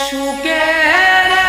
সুখের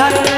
higher